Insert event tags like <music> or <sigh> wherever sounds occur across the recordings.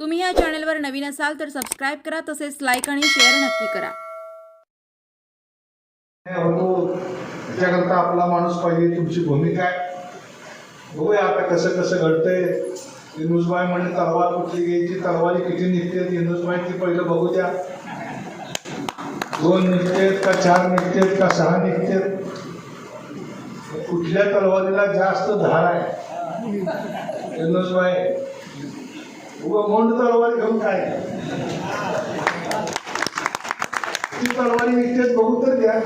तुम्ही या चॅनलवर नवीन असाल तर सबस्क्राईब करा तसेच लाईक आणि शेअर नक्की करा. नाही त्याच्याकरता आपला माणूस पाहिजे तुमची भूमिका आहे. बघूया आता कसं कसं घडतंय. इंदुसबाई म्हणजे तलवार कुठली घ्यायची? तलवारी किती निघते? इंदुसबाई ती पहिलं बघू द्या दोन निघतेत का चार निघतेत का सहा निघतेत? कुठल्या तलवारीला जास्त धार आहे? इंदुसबाई उगा मोंड तलवारी घेऊन काय ती तलवारी निघतेत बघू तर द्या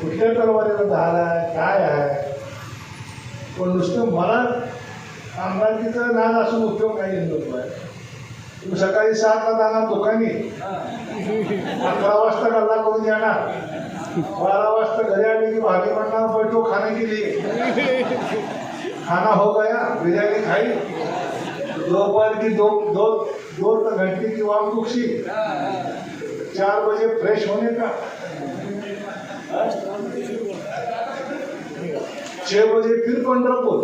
कुठल्या तलवारीला धार आहे काय आहे? पण नुसतं मला आमदारकीचं नाद असून उपयोग नाही येतो तुम्ही सकाळी सातला जाणार दुकानी अकरा वाजता गल्ला करून येणार. बारा वाजता घरी आले की भाजी म्हणणार बैठो खाणे केली खाना हो गया बिरयानी खाई। दोपहर की दो दो दो घंटे की वापसी चार बजे फ्रेश होने का। छह बजे फिर पंढरपूर?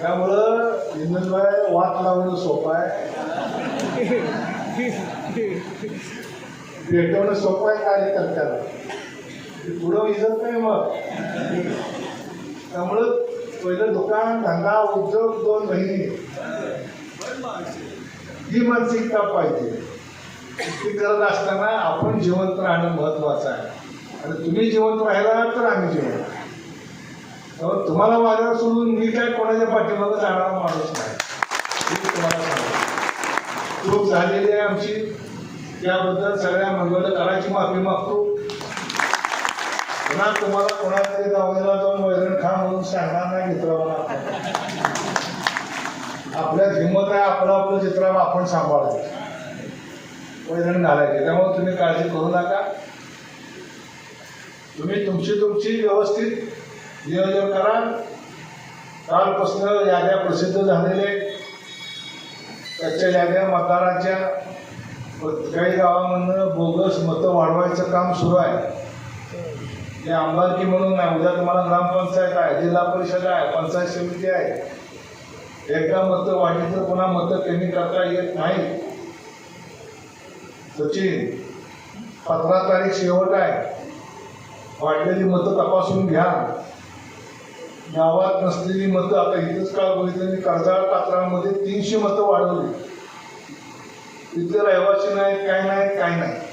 त्यामुळं इंदनबाई वाट लावणं सोपं आहे <laughs> पेटवणं सोपं आहे कार्यकर्त्याला पुढं इजत नाही मग. त्यामुळं पहिलं दुकान धंदा उद्योग दोन महिने ही मानसिकता पाहिजे. ती गरज असताना आपण जिवंत राहणं महत्वाचं आहे. आणि तुम्ही जिवंत राहिला तर आम्ही जिवंत. त्यामुळे तुम्हाला माझ्यावर सोडून मी काय कोणाच्या पाठीमागं जाणारा माणूस नाही. तुम्हाला सांगतो. चूक झालेली आहे आमची. त्याबद्दल सगळ्या मंगळ कराची माफी मागतो. पुन्हा तुम्हाला कोणातरी दावेला जाऊन वैरण खा म्हणून सांगणार नाही मित्रांना आपल्यात हिंमत आहे आपलं आपलं चित्र आपण सांभाळायचं वैरण घालायचे. त्यामुळे तुम्ही काळजी करू नका. तुम्ही तुमची तुमची व्यवस्थित नियोजन करा. कालपासून याद्या प्रसिद्ध झालेले त्याच्या याद्या मतदाराच्या काही गावामधनं बोगस मतं वाढवायचं काम सुरू आहे. हे आमदारकी म्हणून नाही उद्या तुम्हाला ग्रामपंचायत आहे जिल्हा परिषद आहे पंचायत समिती आहे. एकदा मतं वाटीचं पुन्हा मतं कमी करता येत नाही. सचिन पंधरा तारीख शेवट आहे. वाढलेली मतं तपासून घ्या. गावात नसलेली मतं आता इथंच काळ बघितलं मी कर्जाळ पात्रामध्ये तीनशे मतं वाढवली. इथं रहिवासी नाहीत काय नाही काय नाही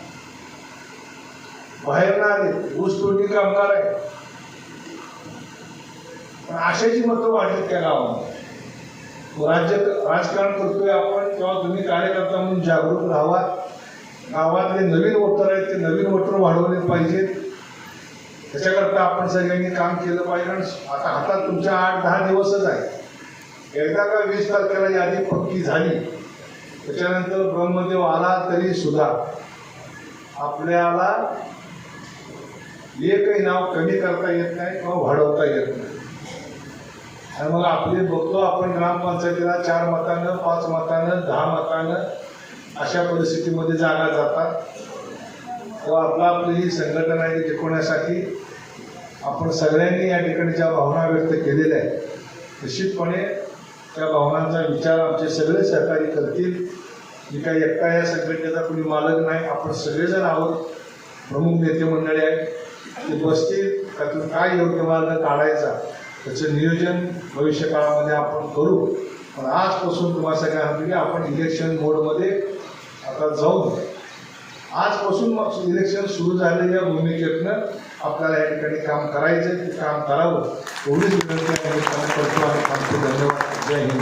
बाहेर ना आले ऊस तोडणी कामगार आहे. पण आशाची मतं वाढलीत त्या गावामध्ये. राज्य राजकारण करतोय आपण तेव्हा तुम्ही कार्यकर्ता म्हणून जागरूक राहावा. गावातले नवीन वोटर आहेत ते नवीन वोटर वाढवले पाहिजेत. त्याच्याकरता आपण सगळ्यांनी काम केलं पाहिजे. आणि आता हातात तुमच्या आठ दहा दिवसच आहे. एकदा का वीस तारखेला यादी पक्की झाली त्याच्यानंतर ब्रह्मदेव आला तरी सुद्धा आपल्याला एकही नाव कमी करता येत नाही किंवा वाढवता येत नाही. आणि मग आपले बघतो आपण ग्रामपंचायतीला चार मतानं पाच मतानं दहा मतानं अशा परिस्थितीमध्ये जागा जातात. तेव्हा आपला आपली ही संघटना आहे टिकवण्यासाठी आपण सगळ्यांनी या ठिकाणी ज्या भावना व्यक्त केलेल्या आहेत निश्चितपणे त्या भावनांचा विचार आमचे सगळे सहकारी करतील. मी काही एकटा या संघटनेचा कुणी मालक नाही आपण सगळेजण आहोत. प्रमुख नेते मंडळी आहेत. ते बसतील त्यातून काय योग्य मार्ग काढायचा त्याचं नियोजन भविष्यकाळामध्ये आपण करू. पण आजपासून तुम्हाला सगळ्या सांगतो की आपण इलेक्शन मोडमध्ये आता जाऊन आजपासून मग इलेक्शन सुरू झालेल्या भूमिकेतनं आपल्याला या ठिकाणी काम करायचं ते काम करावं. एवढीच विनंती या निमित्तानं करतो आणि थांबतो धन्यवाद. जय हिंद.